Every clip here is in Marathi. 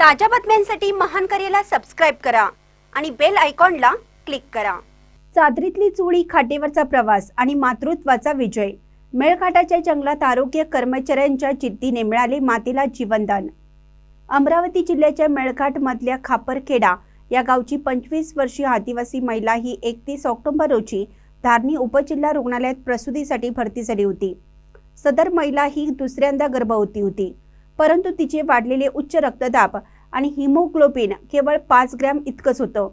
ताज्या बातम्यांसाठी महान करेला सबस्क्राईब करा आणि बेल आयकॉनला क्लिक करा. चादरीतली चुळी खाटेवरचा प्रवास आणि मातृत्वाचा विजय. मेळघाटाच्या जंगलात आरोग्य कर्मचाऱ्यांच्या जिद्दीने मिळाले मातेला जीवनदान. अमरावती जिल्ह्याच्या मेळघाट मधल्या खापरखेडा या गावची पंचवीस वर्षीय आदिवासी महिला ही एकतीस ऑक्टोबर रोजी धारणी उपजिल्हा रुग्णालयात प्रसूतीसाठी भरती झाली होती. सदर महिला ही दुसऱ्यांदा गर्भवती होती. परंतु तिचे वाढलेले उच्च रक्तदाब आणि हिमोग्लोबिन केवळ पाच ग्रॅम इतकंच होतं.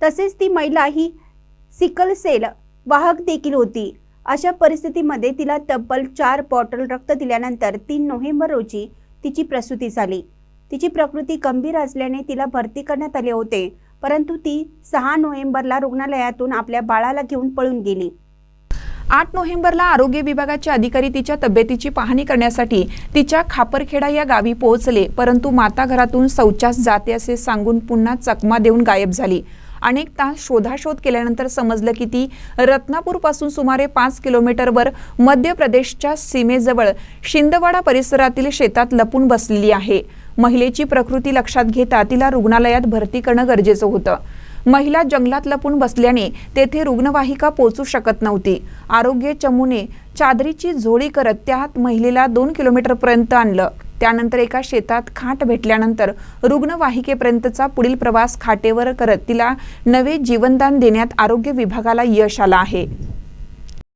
तसेच ती महिला ही सिकल सेल वाहक देखील होती. अशा परिस्थितीमध्ये तिला तब्बल चार बॉटल रक्त दिल्यानंतर तीन नोव्हेंबर रोजी तिची प्रसूती झाली. तिची प्रकृती गंभीर असल्याने तिला भरती करण्यात आले होते परंतु ती सहा नोव्हेंबरला रुग्णालयातून आपल्या बाळाला घेऊन पळून गेली. आठ नोव्हेंबरला आरोग्य विभागाचे अधिकारी तिच्या तब्येतीची पाहणी करण्यासाठी तिच्या खापरखेडा या गावी पोहोचले परंतु माता घरातून शौचास जाते असे सांगून पुन्हा चकमा देऊन गायब झाली. अनेक तास शोधाशोध केल्यानंतर समजलं की ती रत्नापूरपासून सुमारे पाच किलोमीटरवर मध्य प्रदेशच्या सीमेजवळ शिंदवाडा परिसरातील शेतात लपून बसलेली आहे. महिलेची प्रकृती लक्षात घेता तिला रुग्णालयात भरती करणं गरजेचं होतं. महिला जंगलात लपून बसल्याने तेथे रुग्णवाहिका पोहोचू शकत नव्हती. आरोग्य चमूने चादरीची झोळी करत त्यात महिलेला दोन किलोमीटरपर्यंत आणलं. त्यानंतर एका शेतात खाट भेटल्यानंतर रुग्णवाहिकेपर्यंतचा पुढील प्रवास खाटेवर करत तिला नवे जीवनदान देण्यात आरोग्य विभागाला यश आलं आहे.